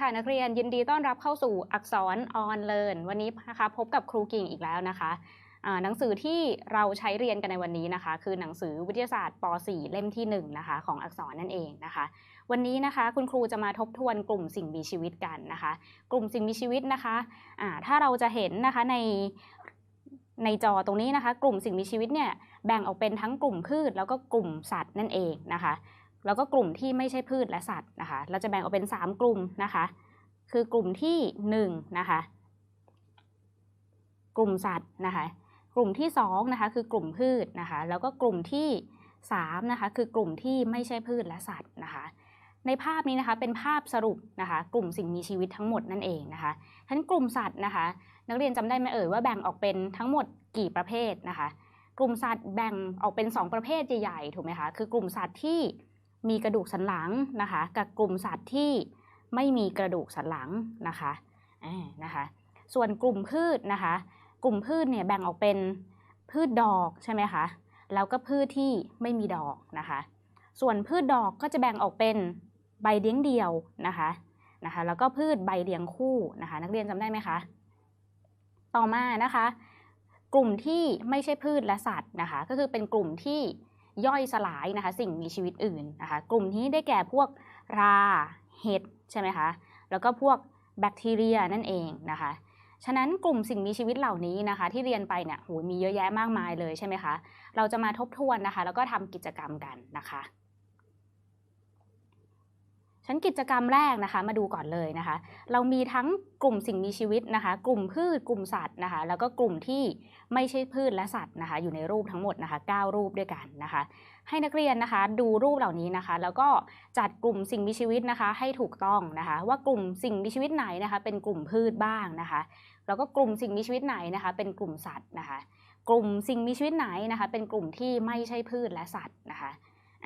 ค่ะนักเรียนยินดีต้อนรับเข้าสู่อักษรออนเลิร์นวันนี้นะคะพบกับครูกิ่งอีกแล้วนะคะหนังสือที่เราใช้เรียนกันในวันนี้นะคะ คือหนังสือวิทยาศาสตร์ป .4 เล่มที่1นะคะของอักษรนั่นเองนะคะ วันนี้นะคะคุณครูจะมาทบทวนกลุ่มสิ่งมีชีวิตกันนะคะ กลุ่มสิ่งมีชีวิตนะคะอ่าถ้าเราจะเห็นนะคะในในจอตรงนี้นะคะ กลุ่มสิ่งมีชีวิตเนี่ยแบ่งออกเป็นทั้งกลุ่มพืชแล้วก็กลุ่มสัตว์นั่นเองนะคะ แล้วก็กลุ่มที่ไม่ใช่พืชและสัตว์นะคะ เราจะแบ่งออกเป็น 3 กลุ่มนะคะ คือกลุ่มที่1นะคะ กลุ่มสัตว์นะคะ กลุ่มที่2นะคะคือกลุ่มพืชนะคะ แล้วก็กลุ่มที่3นะคะคือกลุ่มที่ไม่ใช่พืชและสัตว์นะคะ ในภาพนี้นะคะเป็นภาพสรุปนะคะ กลุ่มสิ่งมีชีวิตทั้งหมดนั่นเองนะคะทั้นกลุ่มสัตว์นะคะ นักเรียนจำได้ไหมเอ่ยว่าแบ่งออกเป็นทั้งหมดกี่ประเภทนะคะ กลุ่มสัตว์แบ่งออกเป็น 2 ประเภทใหญ่ๆถูกไหมคะคือกลุ่มสัตว์ที่ มีกระดูกสันหลังนะคะ กับกลุ่มสัตว์ที่ไม่มีกระดูกสันหลังนะคะนะคะ ส่วนกลุ่มพืชนะคะ กลุ่มพืชเนี่ยแบ่งออกเป็นพืชดอกใช่ไหมคะแล้วก็พืชที่ไม่มีดอกนะคะ ส่วนพืชดอกก็จะแบ่งออกเป็นใบเลี้ยงเดี่ยวนะคะนะคะแล้วก็พืชใบเลี้ยงคู่นะคะ นักเรียนจำได้ไหมคะ ต่อมานะคะ กลุ่มที่ไม่ใช่พืชและสัตว์นะคะ ก็คือเป็นกลุ่มที่ ย่อยสลายนะคะ สิ่งมีชีวิตอื่นนะคะ กลุ่มนี้ได้แก่พวกราเห็ดใช่ไหมคะ แล้วก็พวกแบคทีเรียนั่นเองนะคะ ฉะนั้นกลุ่มสิ่งมีชีวิตเหล่านี้นะคะ ที่เรียนไปเนี่ยโหมีเยอะแยะมากมายเลยใช่ไหมคะ เราจะมาทบทวนนะคะ แล้วก็ทำกิจกรรมกันนะคะ ชั้นกิจกรรมแรกนะคะมาดูก่อนเลยนะคะ เรามีทั้งกลุ่มสิ่งมีชีวิตนะคะ กลุ่มพืชกลุ่มสัตว์นะคะ แล้วก็กลุ่มที่ไม่ใช่พืชและสัตว์นะคะ อยู่ในรูปทั้งหมดนะคะ 9 รูปด้วยกันนะคะ ให้นักเรียนนะคะดูรูปเหล่านี้นะคะ แล้วก็จัดกลุ่มสิ่งมีชีวิตนะคะ ให้ถูกต้องนะคะ ว่ากลุ่มสิ่งมีชีวิตไหนนะคะ เป็นกลุ่มพืชบ้างนะคะ แล้วก็กลุ่มสิ่งมีชีวิตไหนนะคะ เป็นกลุ่มสัตว์นะคะ กลุ่มสิ่งมีชีวิตไหนนะคะ เป็นกลุ่มที่ไม่ใช่พืชและสัตว์นะคะ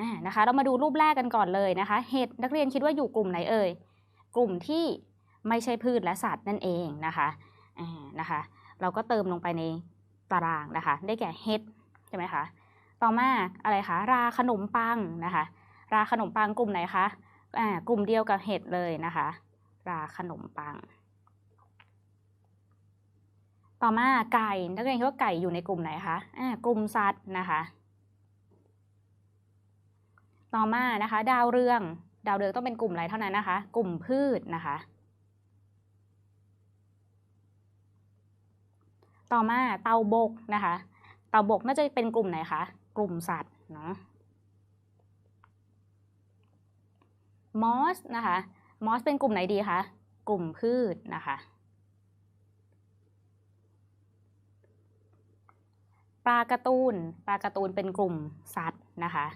อ่านะคะ เรามาดูรูปแรกกันก่อนเลยนะคะ เห็ดนักเรียนคิดว่าอยู่กลุ่มไหนเอ่ย กลุ่มที่ไม่ใช่พืชและสัตว์นั่นเองนะคะอ่านะคะ เราก็เติมลงไปในตารางนะคะ ได้แก่เห็ดใช่ไหมคะ ต่อมาอะไรคะ ราขนมปังนะคะ ราขนมปังกลุ่มไหนคะอ่ากลุ่มเดียวกับเห็ดเลยนะคะ ราขนมปัง ต่อมาไก่นักเรียนคิดว่าไก่อยู่ในกลุ่มไหนคะอ่ากลุ่มสัตว์นะคะ ต่อมานะคะ ดาวเรือง ดาวเรืองต้องเป็นกลุ่มอะไรเท่านั้นนะคะ กลุ่มพืชนะคะ ต่อมาเตาบกนะคะ เตาบกน่าจะเป็นกลุ่มไหนคะ กลุ่มสัตว์เนาะ มอสนะคะ มอสเป็นกลุ่มไหนดีคะ กลุ่มพืชนะคะปลาการ์ตูน ปลาการ์ตูนเป็นกลุ่มสัตว์นะคะ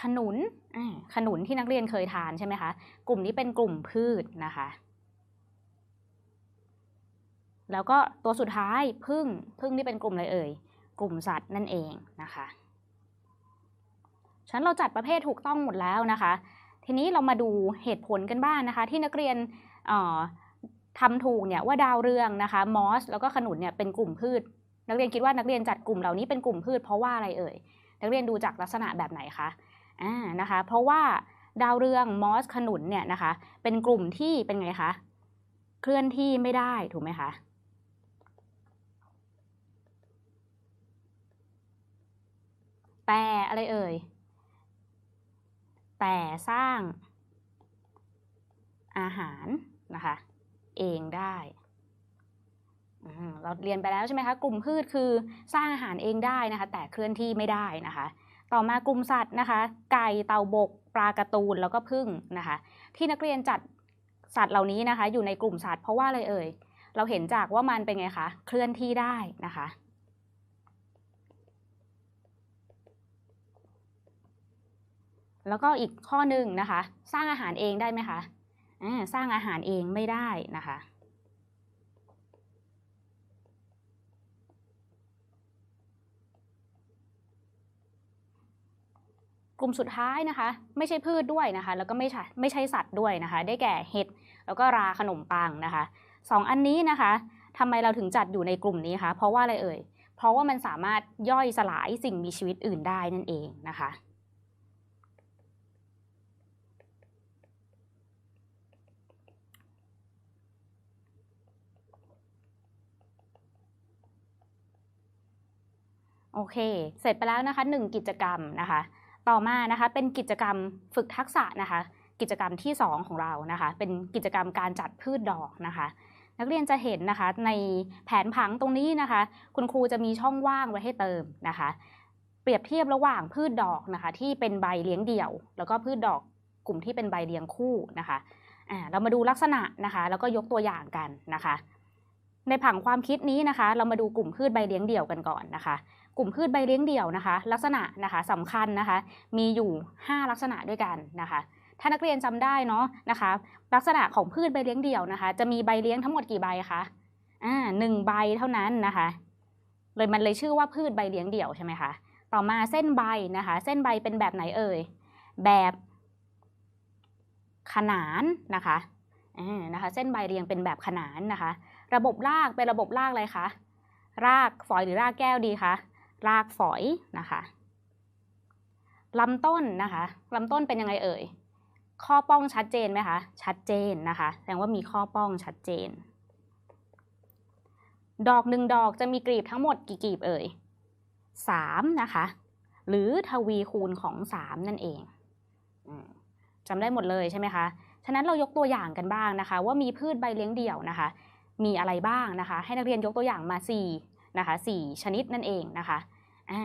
ขนุนอ่าขนุนที่นักเรียนเคยทานใช่ไหมคะ กลุ่มนี้เป็นกลุ่มพืชนะคะ แล้วก็ตัวสุดท้ายพึ่งพึ่งนี่เป็นกลุ่มอะไรเอ่ย กลุ่มสัตว์นั่นเองนะคะฉะนั้นเราจัดประเภทถูกต้องหมดแล้วนะคะ ทีนี้เรามาดูเหตุผลกันบ้างนนะคะ ที่นักเรียนทำถูกเนี่ยว่าดาวเรืองนะคะมอสแล้วก็ขนุนเนี่ยเป็นกลุ่มพืช นักเรียนคิดว่านักเรียนจัดกลุ่มเหล่านี้เป็นกลุ่มพืชเพราะว่าอะไรเอ่ยนักเรียนดูจากลักษณะแบบไหนคะ อ่านะคะ เพราะว่าดาวเรืองมอสขนุนเนี่ยนะคะ เป็นกลุ่มที่เป็นไงคะ เคลื่อนที่ไม่ได้ถูกไหมคะแต่อะไรเอ่ย แต่สร้างอาหารนะคะ เองได้เราเรียนไปแล้วใช่ไหมคะ กลุ่มพืชคือสร้างอาหารเองได้นะคะ แต่เคลื่อนที่ไม่ได้นะคะ ต่อมากลุ่มสัตว์นะคะ ไก่เต่าบก ปลากร์ตูนแล้วก็พึ่งนะคะ ที่นักเรียนจัดสัตว์เหล่านี้นะคะ อยู่ในกลุ่มสัตว์เพราะว่าอะไรเอ่ยเราเห็นจากว่ามันเป็นไงคะเคลื่อนที่ได้นะคะแล้วก็อีกข้อหนึ่งนะคะ สร้างอาหารเองได้ไหมคะสร้างอาหารเองไม่ได้นะคะ กลุ่มสุดท้ายนะคะ ไม่ใช่พืชด้วยนะคะ แล้วก็ไม่ใช่ไม่ใช่สัตว์ด้วยนะคะ ได้แก่เห็ดแล้วก็ราขนมปังนะคะสองอันนี้นะคะทำไมเราถึงจัดอยู่ในกลุ่มนี้คะเพราะว่าอะไรเอ่ยเพราะว่ามันสามารถย่อยสลายสิ่งมีชีวิตอื่นได้นั่นเองนะคะโอเค เสร็จไปแล้วนะคะหนึ่งกิจกรรมนะคะ ต่อมานะคะเป็นกิจกรรมฝึกทักษะนะคะ กิจกรรมที่ 2 ของเรานะคะ เป็นกิจกรรมการจัดพืชดอกนะคะ นักเรียนจะเห็นนะคะในแผนผังตรงนี้นะคะ คุณครูจะมีช่องว่างไว้ให้เติมนะคะ เปรียบเทียบระหว่างพืชดอกนะคะ ที่เป็นใบเลี้ยงเดี่ยว แล้วก็พืชดอกกลุ่มที่เป็นใบเลี้ยงคู่นะคะอ่าเรามาดูลักษณะนะคะ แล้วก็ยกตัวอย่างกันนะคะ ในผังความคิดนี้นะคะ เรามาดูกลุ่มพืชใบเลี้ยงเดี่ยวกันก่อนนะคะ กลุ่มพืชใบเลี้ยงเดี่ยวนะคะ ลักษณะนะคะสำคัญนะคะ มีอยู่ 5 ลักษณะด้วยกันนะคะ ถ้านักเรียนจำได้เนาะนะคะ ลักษณะของพืชใบเลี้ยงเดี่ยวนะคะ จะมีใบเลี้ยงทั้งหมดกี่ใบคะอ่าหนึ่งใบเท่านั้นนะคะ เลยมันเลยชื่อว่าพืชใบเลี้ยงเดี่ยวใช่ไหมคะต่อมาเส้นใบนะคะ เส้นใบเป็นแบบไหนเอ่ยแบบขนานนะคะอ่านะคะ เส้นใบเรียงเป็นแบบขนานนะคะ ระบบรากเป็นระบบรากอะไรคะ รากฝอยหรือรากแก้วดีคะ รากฝอยนะคะลำต้นนะคะลำต้นเป็นยังไงเอ่ย ข้อป้องชัดเจนไหมคะ ชัดเจนนะคะแสดงว่ามีข้อป้องชัดเจน ดอกหนึ่งดอกจะมีกลีบทั้งหมดกี่กลีบเอ่ยสามนะคะ หรือทวีคูณของสามนั่นเองอืมจำได้หมดเลยใช่ไหมคะ ฉะนั้นเรายกตัวอย่างกันบ้างนะคะ ว่ามีพืชใบเลี้ยงเดี่ยวนะคะ มีอะไรบ้างนะคะ ให้นักเรียนยกตัวอย่างมา4 นะคะ4ชนิดนั่นเองนะคะอ่า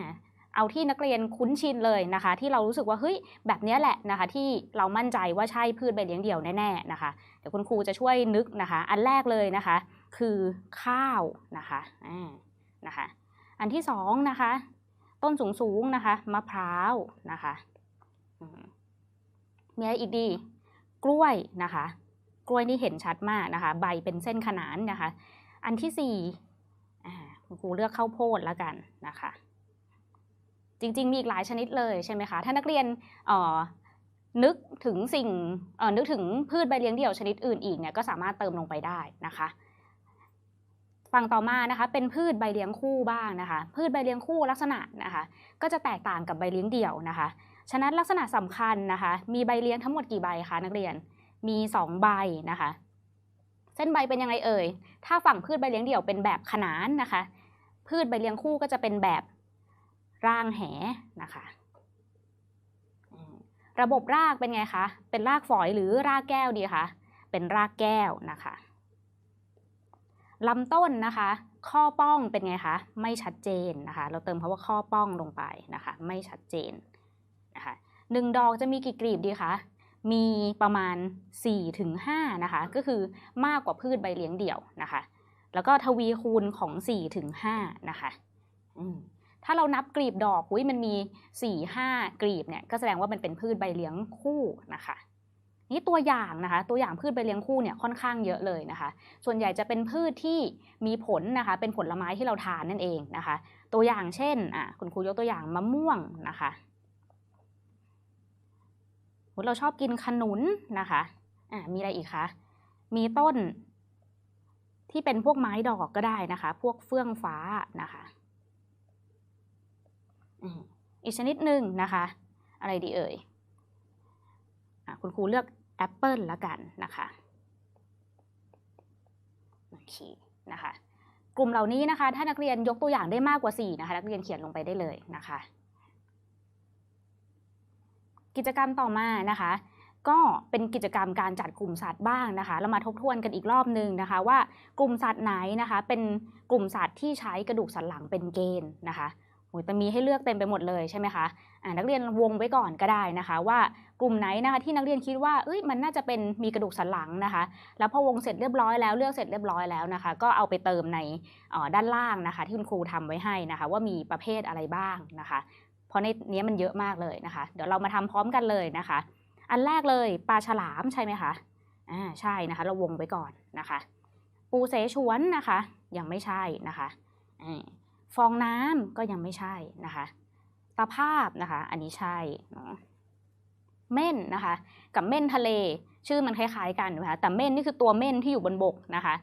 เอาที่นักเรียนคุ้นชินเลยนะคะ ที่เรารู้สึกว่าเฮ้ยแบบนี้แหละนะคะ ที่เรามั่นใจว่าใช่พืชใบเลี้ยงเดี่ยวแน่ๆนะคะเดี๋ยวคุณครูจะช่วยนึกนะคะ อันแรกเลยนะคะ คือข้าวนะคะอ่านะคะ อันที่สองนะคะ ต้นสูงๆนะคะมะพร้าวนะคะมีอะไรอีกดี กล้วยนะคะ กล้วยนี่เห็นชัดมากนะคะ ใบเป็นเส้นขนานนะคะ อันที่สี่ คุณครูเลือกข้าวโพดแล้วกันนะคะ จริงๆ มีอีกหลายชนิดเลยใช่ไหมคะ ถ้านักเรียนออนึกถึงสิ่งออนึกถึงพืชใบเลี้ยงเดี่ยวชนิดอื่นอีกเนี่ยก็สามารถเติมลงไปได้นะคะฝั่งต่อมานะคะเป็นพืชใบเลี้ยงคู่บ้างนะคะ พืชใบเลี้ยงคู่ลักษณะนะคะ ก็จะแตกต่างกับใบเลี้ยงเดี่ยวนะคะ ฉะนั้นลักษณะสำคัญนะคะ มีใบเลี้ยงทั้งหมดกี่ใบคะนักเรียนมีสองใบนะคะ เส้นใบเป็นยังไงเอ่ยถ้าฝั่งพืชใบเลี้ยงเดี่ยวเป็นแบบขนานนะคะ พืชใบเลี้ยงคู่ก็จะเป็นแบบร่างแหนะคะอืมระบบรากเป็นไงคะ เป็นรากฝอยหรือรากแก้วดีคะ เป็นรากแก้วนะคะลำต้นนะคะ ข้อป้องเป็นไงคะ ไม่ชัดเจนนะคะ เราเติมคำว่าข้อป้องลงไปนะคะ ไม่ชัดเจนนะคะหนึ่งดอกจะมีกี่กลีบดีคะ มีประมาณ4-5นะคะ ก็คือมากกว่าพืชใบเลี้ยงเดี่ยวนะคะ แล้วก็ทวีคูณของ4-5นะคะถ้าเรานับกลีบดอกอุ้ยมันมี 4-5 กลีบเนี่ยก็แสดงว่ามันเป็นพืชใบเลี้ยงคู่นะคะนี่ตัวอย่างนะคะ ตัวอย่างพืชใบเลี้ยงคู่เนี่ยค่อนข้างเยอะเลยนะคะ ส่วนใหญ่จะเป็นพืชที่มีผลนะคะ เป็นผลไม้ที่เราทานนั่นเองนะคะ ตัวอย่างเช่นอะคุณครูยกตัวอย่างมะม่วงนะคะเราชอบกินขนุนนะคะอ่ามีอะไรอีกคะมีต้น ที่เป็นพวกไม้ดอกก็ได้นะคะ พวกเฟื่องฟ้านะคะอีกชนิดหนึ่งนะคะ อะไรดีเอ่ยอคุณครูเลือกแอปเปิลละกันนะคะโอเคนะคะ กลุ่มเหล่านี้นะคะ ถ้านักเรียนยกตัวอย่างได้มากกว่า 4 นะคะ นักเรียนเขียนลงไปได้เลยนะคะ กิจกรรมต่อมานะคะ ก็เป็นกิจกรรมการจัดกลุ่มสัตว์บ้างนะคะเรามาทบทวนกันอีกรอบหนึ่งนะคะ ว่ากลุ่มสัตว์ไหนนะคะ เป็นกลุ่มสัตว์ที่ใช้กระดูกสันหลังเป็นเกณฑ์นะคะโอ้ยแต่มีให้เลือกเต็มไปหมดเลยใช่ไหมคะนักเรียนวงไว้ก่อนก็ได้นะคะ ว่ากลุ่มไหนนะคะที่นักเรียนคิดว่าเอ้ยมันน่าจะเป็นมีกระดูกสันหลังนะคะ แล้วพอวงเสร็จเรียบร้อยแล้วเลือกเสร็จเรียบร้อยแล้วนะคะ ก็เอาไปเติมในด้านล่างนะคะ ที่คุณครูทำไว้ให้นะคะ ว่ามีประเภทอะไรบ้างนะคะ เพราะในนี้มันเยอะมากเลยนะคะ เดี๋ยวเรามาทำพร้อมกันเลยนะคะ อันแรกเลยปลาฉลามใช่ไหมคะอ่าใช่นะคะ เราวงไว้ก่อนนะคะ ปูเสฉวนนะคะ ยังไม่ใช่นะคะอฟองน้ำก็ยังไม่ใช่นะคะตะภาพนะคะ อันนี้ใช่เนาะเม่นนะคะ กับเม่นทะเล ชื่อมันคล้ายๆกันนะคะแต่เม่นนี่คือตัวเม่นที่อยู่บนบกนะคะ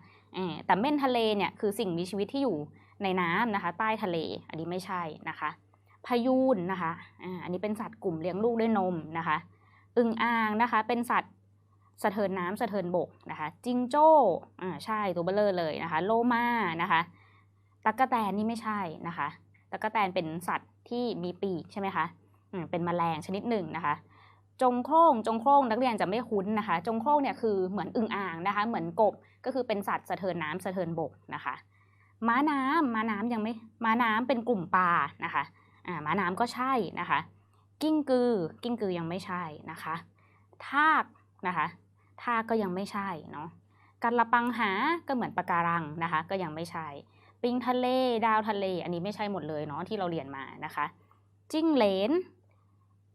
แต่เม่นทะเลเนี่ยคือสิ่งมีชีวิตที่อยู่ในน้ำนะคะ ใต้ทะเล อันนี้ไม่ใช่นะคะพายูนนะคะอันนี้เป็นสัตว์กลุ่มเลี้ยงลูกด้วยนมนะคะ อึ่งอ่างนะคะ เป็นสัตว์สะเทินน้ำสะเทินบกนะคะ จิงโจ้อ่าใช่ตัวเบลเลอร์เลยนะคะ โลมานะคะตั๊กแตนนี่ไม่ใช่นะคะตั๊กแตนเป็นสัตว์ที่มีปีกใช่ไหมคะอืมเป็นแมลงชนิดหนึ่งนะคะ จงโครงจงโครงนักเรียนจะไม่คุ้นนะคะ จงโครงเนี่ยคือเหมือนอึ่งอ่างนะคะ เหมือนกบก็คือเป็นสัตว์สะเทินน้ำสะเทินบกนะคะ ม้าน้ำม้าน้ำยังไม่ม้าน้ำเป็นกลุ่มปลานะคะอ่าม้าน้ำก็ใช่นะคะ กิ้งกือ กิ้งกือยังไม่ใช่นะคะทากนะคะทากก็ยังไม่ใช่เนาะกันละปังหาก็เหมือนปะการังนะคะ ก็ยังไม่ใช่ ปิงทะเล ดาวทะเล อันนี้ไม่ใช่หมดเลยเนาะที่เราเรียนมานะคะ จิ้งเหลน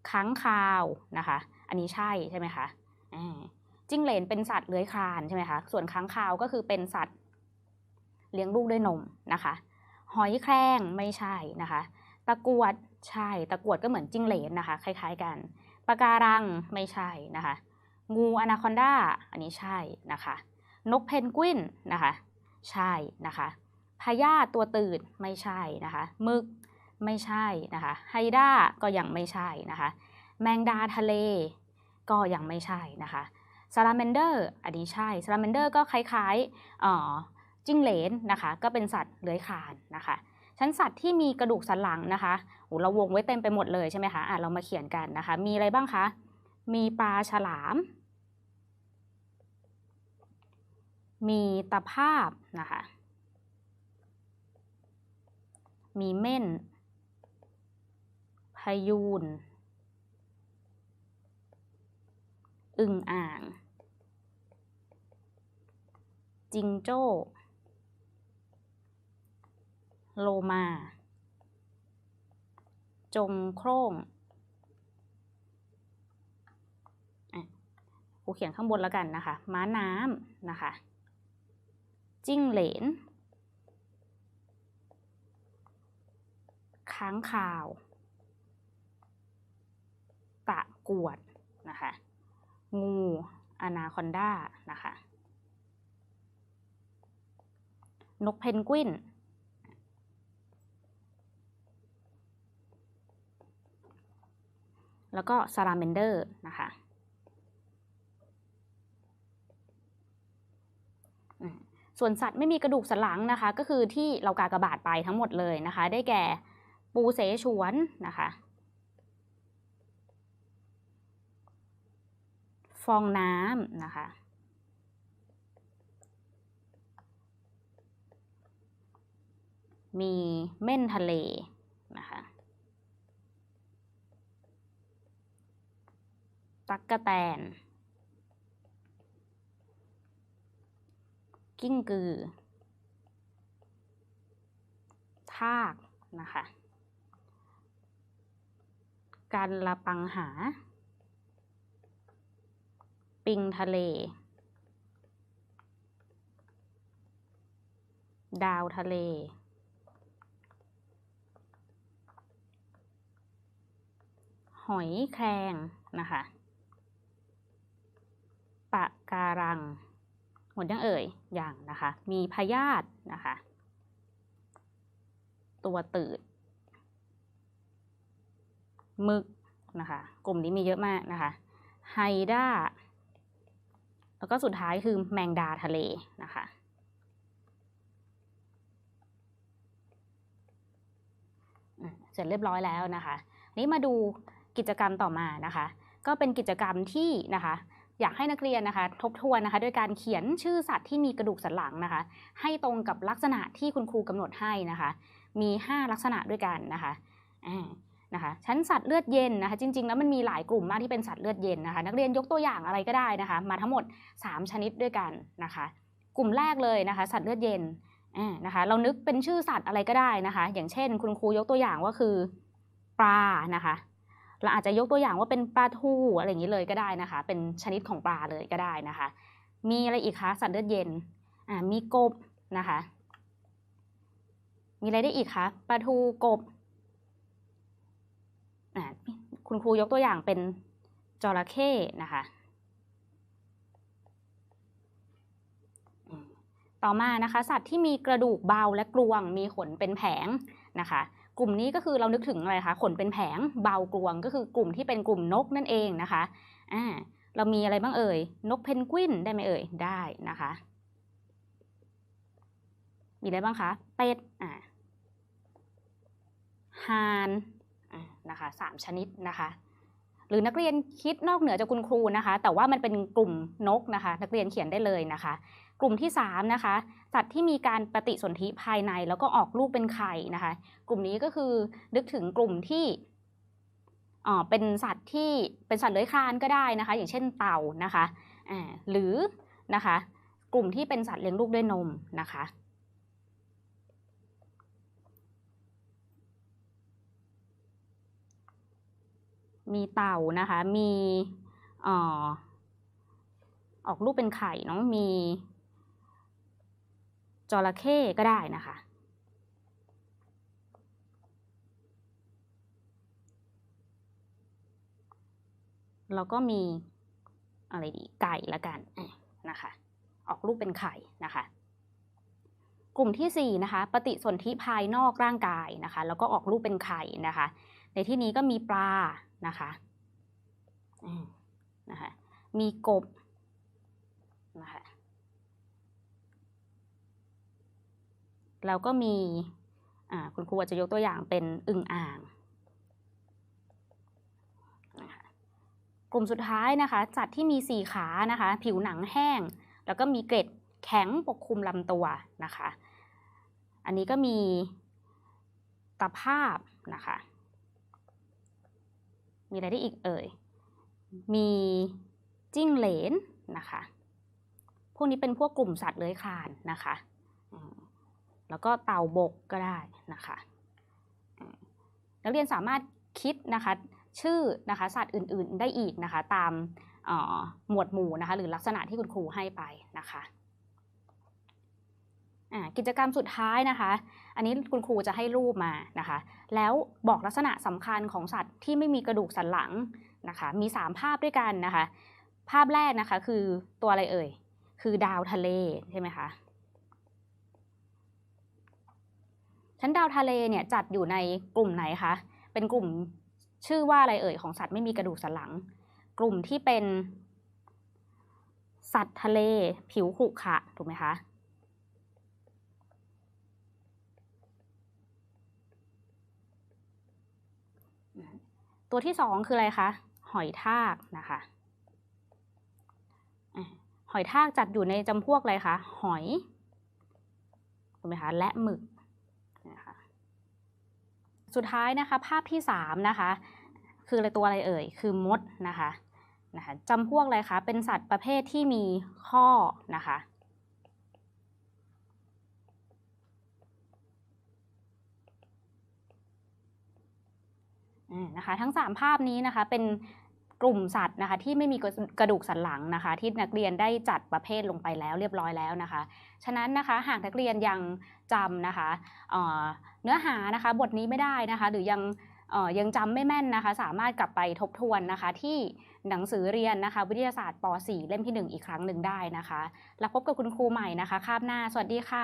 ค้างคาวนะคะ อันนี้ใช่ใช่ไหมคะจิ้งเหลนเป็นสัตว์เลื้อยคลานใช่ไหมคะ ส่วนค้างคาวก็คือเป็นสัตว์เลี้ยงลูกด้วยนมนะคะ หอยแครงไม่ใช่นะคะ ตะกวด ใช่ตะกรวดก็เหมือนจิ้งเหลนนะคะ คล้าย ๆ กันปะการังไม่ใช่นะคะ งูอนาคอนดาอันนี้ใช่นะคะ นกเพนกวินนะคะ ใช่นะคะพญาตัวตื่นไม่ใช่นะคะมึกไม่ใช่นะคะไฮด้าก็ยังไม่ใช่นะคะ แมงดาทะเลก็ยังไม่ใช่นะคะซาลาเมนเดอร์อันนี้ใช่ซาลาเมนเดอร์ก็คล้ายๆจิ้งเหลนนะคะ ก็เป็นสัตว์เลื้อยคลานนะคะ ชั้นสัตว์ที่มีกระดูกสันหลังนะคะโอ้เราวงไว้เต็มไปหมดเลยใช่ไหมคะอะเรามาเขียนกันนะคะ มีอะไรบ้างคะ มีปลาฉลาม มีตะภาพนะคะ มีเม่นพายูน อึ่งอ่าง จิงโจ้ โลมา จงโคร่งอะขูเขียนข้างบนแล้วกันนะคะ ม้าน้ำนะคะ จิ้งเหลน ค้างคาวตะกรวดนะคะ งูอนาคอนดานะคะ นกเพนกวิน แล้วก็ซาลาเมนเดอร์นะคะส่วนสัตว์ไม่มีกระดูกสันหลังนะคะ ก็คือที่เรากากระบาดไปทั้งหมดเลยนะคะ ได้แก่ปูเสฉวนนะคะฟองน้ำนะคะ มีเม่นทะเลนะคะ ตักกะแตน กิ้งกือ ทากนะคะ กันละปังหา ปิงทะเล ดาวทะเล หอยแครงนะคะ ปะการัง หมดยังเอ่ย อย่างนะคะ มีพยาธินะคะ ตัวตืดมึกนะคะ กลุ่มนี้มีเยอะมากนะคะ ไฮด้า แล้วก็สุดท้ายคือแมงดาทะเลนะคะ เสร็จเรียบร้อยแล้วนะคะ นี้มาดูกิจกรรมต่อมานะคะ ก็เป็นกิจกรรมที่นะคะ อยากให้นักเรียนนะคะ ทบทวนนะคะด้วยการเขียนชื่อสัตว์ที่มีกระดูกสันหลังนะคะ ให้ตรงกับลักษณะที่คุณครูกำหนดให้นะคะ มี 5 ลักษณะด้วยกันนะคะอ่านะคะชั้นสัตว์เลือดเย็นนะคะ จริง ๆ แล้วมันมีหลายกลุ่มมากที่เป็นสัตว์เลือดเย็นนะคะ นักเรียนยกตัวอย่างอะไรก็ได้นะคะ มาทั้งหมด 3 ชนิดด้วยกันนะคะ กลุ่มแรกเลยนะคะ สัตว์เลือดเย็นอ่านะคะ เรานึกเป็นชื่อสัตว์อะไรก็ได้นะคะ อย่างเช่น คุณครูยกตัวอย่างว่าคือปลานะคะ เราอาจจะยกตัวอย่างว่าเป็นปลาทูอะไรอย่างนี้เลยก็ได้นะคะ เป็นชนิดของปลาเลยก็ได้นะคะ มีอะไรอีกคะสัตว์เลือดเย็นอ่ามีกบนะคะ มีอะไรได้อีกคะปลาทูกบอ่าคุณครูยกตัวอย่างเป็นจระเข้นะคะ ต่อมานะคะ สัตว์ที่มีกระดูกเบาและกรวงมีขนเป็นแผงนะคะ กลุ่มนี้ก็คือเรานึกถึงอะไรคะขนเป็นแผงเบากรวง ก็คือกลุ่มที่เป็นกลุ่มนกนั่นเองนะคะอ่าเรามีอะไรบ้างเอ่ย นกเพนกวินได้ไหมเอ่ยได้นะคะ มีอะไรบ้างคะเป็ดอ่าห่านอ่านะคะสามชนิดนะคะหรือนักเรียนคิดนอกเหนือจากคุณครูนะคะ แต่ว่ามันเป็นกลุ่มนกนะคะ นักเรียนเขียนได้เลยนะคะ กลุ่มที่3นะคะสัตว์ที่มีการปฏิสนธิภายในแล้วก็ออกลูกเป็นไข่นะคะ กลุ่มนี้ก็คือนึกถึงกลุ่มที่เป็นสัตว์ที่เป็นสัตว์เลื้อยคลานก็ได้นะคะ อย่างเช่นเต่านะคะหรือนะคะกลุ่มที่เป็นสัตว์เลี้ยงลูกด้วยนมนะคะมีเต่านะคะ มีออออกลูกเป็นไข่เนาะ มี จระเข้ก็ได้นะคะ แล้วก็มีอะไรดีไก่ละกันนะคะ ออกลูกเป็นไข่นะคะ กลุ่มที่ 4 นะคะ ปฏิสนธิภายนอกร่างกายนะคะ แล้วก็ออกลูกเป็นไข่นะคะ ในที่นี้ก็มีปลานะคะนะคะ มีกบนะคะ แล้วก็มีคุณครูอาจจะยกตัวอย่างเป็นอึ่งอ่างกลุ่มสุดท้ายนะคะสัตว์ที่มีสี่ขานะคะผิวหนังแห้ง แล้วก็มีเกล็ดแข็งปกคลุมลำตัวนะคะ อันนี้ก็มีตะภาพนะคะ มีอะไรได้อีกเอ่ย มีจิ้งเหลนนะคะ พวกนี้เป็นพวกกลุ่มสัตว์เลื้อยคลานนะคะ แล้วก็เต่าบกก็ได้นะคะนักเรียนสามารถคิดนะคะชื่อนะคะสัตว์อื่นๆได้อีกนะคะตามหมวดหมู่นะคะหรือลักษณะที่คุณครูให้ไปนะคะกิจกรรมสุดท้ายนะคะ อันนี้คุณครูจะให้รูปมานะคะ แล้วบอกลักษณะสำคัญของสัตว์ที่ไม่มีกระดูกสันหลังนะคะ มี 3 ภาพด้วยกันนะคะ ภาพแรกนะคะคือตัวอะไรเอ่ย คือดาวทะเลใช่ไหมคะ ชั้นดาวทะเลเนี่ยจัดอยู่ในกลุ่มไหนคะ เป็นกลุ่มชื่อว่าอะไรเอ่ยของสัตว์ไม่มีกระดูกสันหลัง กลุ่มที่เป็น สัตว์ทะเลผิวขรุขระถูกไหมคะตัวที่สองคืออะไรคะหอยทากนะคะหอยทากจัดอยู่ในจำพวกอะไรคะหอยถูกไหมคะและหมึก สุดท้ายนะคะภาพที่สามนะคะ คืออะไรตัวอะไรเอ่ย คือมดนะคะนะคะจำพวกอะไรคะเป็นสัตว์ประเภทที่มีข้อนะคะนะคะทั้ง 3 ภาพนี้นะคะเป็น กลุ่มสัตว์นะคะที่ไม่มีกระดูกสันหลังนะคะ ที่นักเรียนได้จัดประเภทลงไปแล้วเรียบร้อยแล้วนะคะ ฉะนั้นนะคะหากนักเรียนยังจำนะคะเเนื้อหานะคะบทนี้ไม่ได้นะคะ หรือยังยังจำไม่แม่นนะคะ สามารถกลับไปทบทวนนะคะ ที่หนังสือเรียนนะคะ วิทยาศาสตร์ป .4 เล่มที่ 1 อีกครั้งหนึ่งได้นะคะ แล้วพบกับคุณครูใหม่นะคะ คาบหน้า สวัสดีค่ะ